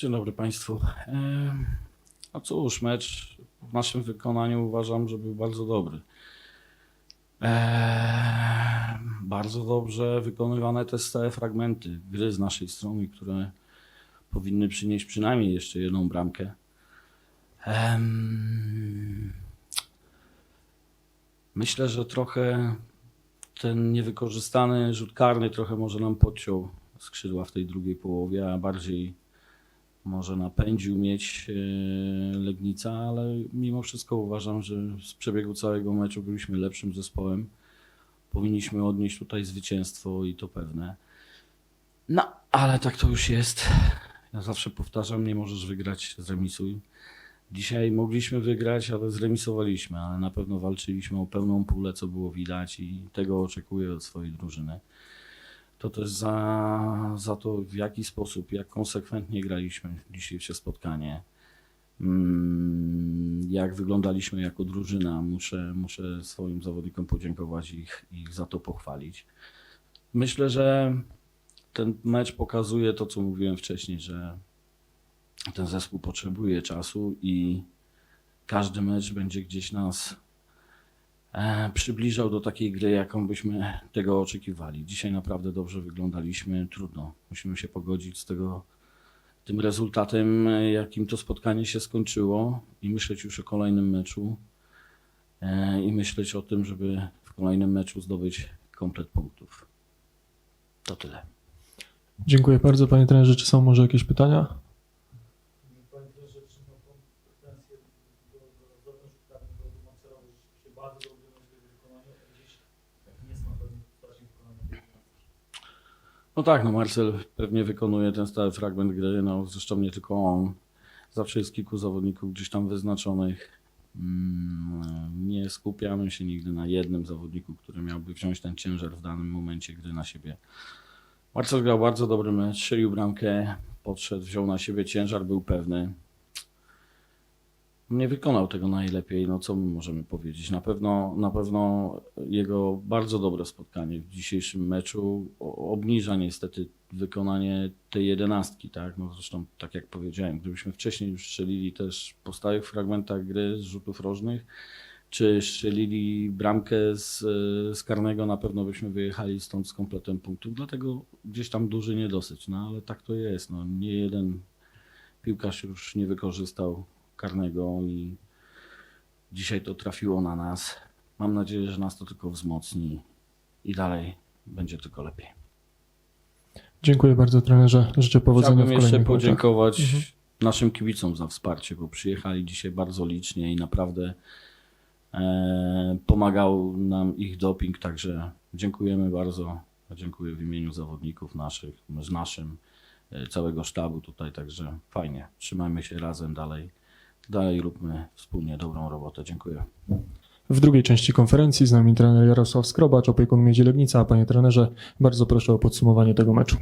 Dzień dobry Państwu. No cóż, mecz w naszym wykonaniu uważam, że był bardzo dobry. Bardzo dobrze wykonywane te stałe fragmenty gry z naszej strony, które powinny przynieść przynajmniej jeszcze jedną bramkę. Myślę, że trochę ten niewykorzystany rzut karny trochę może nam podciął skrzydła w tej drugiej połowie, a bardziej może napędził mieć e, Legnica, ale mimo wszystko uważam, że z przebiegu całego meczu byliśmy lepszym zespołem. Powinniśmy odnieść tutaj zwycięstwo i to pewne. No, ale tak to już jest. Ja zawsze powtarzam, nie możesz wygrać, zremisuj. Dzisiaj mogliśmy wygrać, ale zremisowaliśmy, ale na pewno walczyliśmy o pełną pulę, co było widać i tego oczekuję od swojej drużyny. To też za, za to, w jaki sposób, jak konsekwentnie graliśmy dzisiejsze spotkanie. Mm, Jak wyglądaliśmy jako drużyna, muszę, muszę swoim zawodnikom podziękować i ich, ich za to pochwalić. Myślę, że ten mecz pokazuje to, co mówiłem wcześniej, że ten zespół potrzebuje czasu i każdy mecz będzie gdzieś nas przybliżał do takiej gry, jaką byśmy tego oczekiwali. Dzisiaj naprawdę dobrze wyglądaliśmy. Trudno. Musimy się pogodzić z tego, tym rezultatem, e, jakim to spotkanie się skończyło i myśleć już o kolejnym meczu e, i myśleć o tym, żeby w kolejnym meczu zdobyć komplet punktów. To tyle. Dziękuję bardzo panie trenerze. Czy są może jakieś pytania? Panie trenerze, czy ma pan pretensje do, do zewnętrznych prawnych do Macerowy, że się bardzo nie na pewno. No tak, no Marcel pewnie wykonuje ten stały fragment gry, no zresztą nie tylko on. Zawsze jest kilku zawodników gdzieś tam wyznaczonych. Mm, Nie skupiamy się nigdy na jednym zawodniku, który miałby wziąć ten ciężar w danym momencie gry na siebie. Marcel grał bardzo dobry mecz, strzelił bramkę, podszedł, wziął na siebie ciężar, był pewny. Nie wykonał tego najlepiej, no co my możemy powiedzieć. Na pewno, na pewno jego bardzo dobre spotkanie w dzisiejszym meczu obniża niestety wykonanie tej jedenastki, tak? No zresztą, tak jak powiedziałem, gdybyśmy wcześniej już strzelili też po stałych fragmentach gry z rzutów rożnych, czy strzelili bramkę z, z karnego, na pewno byśmy wyjechali stąd z kompletem punktów, dlatego gdzieś tam duży niedosyć, no ale tak to jest, no nie jeden piłkarz już nie wykorzystał karnego i dzisiaj to trafiło na nas. Mam nadzieję, że nas to tylko wzmocni i dalej będzie tylko lepiej. Dziękuję bardzo trenerze. Życzę powodzenia Chciałbym w jeszcze podziękować Mhm. naszym kibicom za wsparcie, bo przyjechali dzisiaj bardzo licznie i naprawdę e, pomagał nam ich doping, także dziękujemy bardzo. Dziękuję w imieniu zawodników naszych, z naszym, e, całego sztabu tutaj, także fajnie. Trzymajmy się razem dalej. Dalej róbmy wspólnie dobrą robotę. Dziękuję. W drugiej części konferencji z nami trener Jarosław Skrobacz, opiekun Miedzi Legnica. Panie trenerze, bardzo proszę o podsumowanie tego meczu.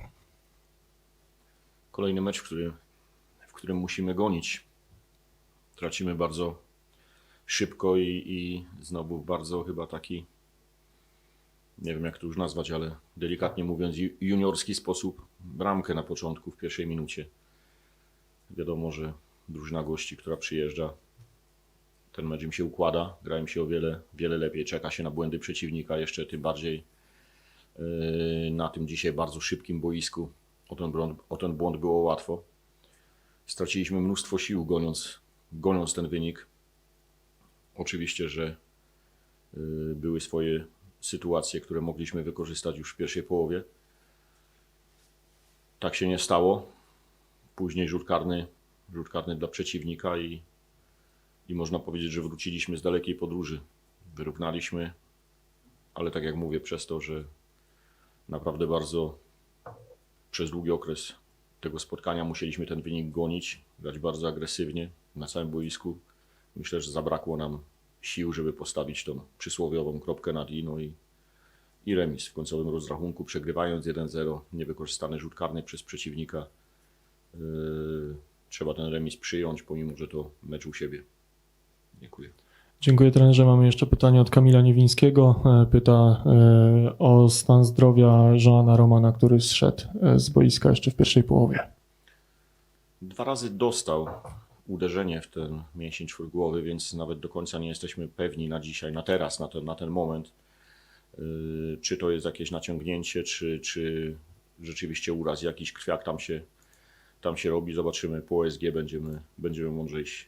Kolejny mecz, w którym, w którym musimy gonić. Tracimy bardzo szybko i, i znowu bardzo chyba taki, nie wiem jak to już nazwać, ale delikatnie mówiąc, ju- juniorski sposób bramkę na początku w pierwszej minucie. Wiadomo, że drużyna gości, która przyjeżdża, ten mecz im się układa, gra im się o wiele, wiele lepiej, czeka się na błędy przeciwnika, jeszcze tym bardziej yy, na tym dzisiaj bardzo szybkim boisku. O ten, błąd, o ten błąd było łatwo. Straciliśmy mnóstwo sił goniąc, goniąc ten wynik. Oczywiście, że y, były swoje sytuacje, które mogliśmy wykorzystać już w pierwszej połowie. Tak się nie stało. Później rzut karny, rzut karny dla przeciwnika i, i można powiedzieć, że wróciliśmy z dalekiej podróży. Wyrównaliśmy, ale tak jak mówię, przez to, że naprawdę bardzo przez długi okres tego spotkania musieliśmy ten wynik gonić, grać bardzo agresywnie na całym boisku. Myślę, że zabrakło nam sił, żeby postawić tą przysłowiową kropkę nad i, no i, i remis w końcowym rozrachunku, przegrywając 1-0, niewykorzystany rzut karny przez przeciwnika. Yy, trzeba ten remis przyjąć, pomimo że to mecz u siebie. Dziękuję. Dziękuję trenerze. Mamy jeszcze pytanie od Kamila Niewińskiego. E, Pyta e, o stan zdrowia Joana Romana, który zszedł e, z boiska jeszcze w pierwszej połowie. Dwa razy dostał uderzenie w ten mięsień czwórgłowy, więc nawet do końca nie jesteśmy pewni na dzisiaj, na teraz, na ten, na ten moment, czy to jest jakieś naciągnięcie, czy, czy rzeczywiście uraz, jakiś krwiak tam się, tam się robi. Zobaczymy po OSG, będziemy, będziemy mądrzejsi.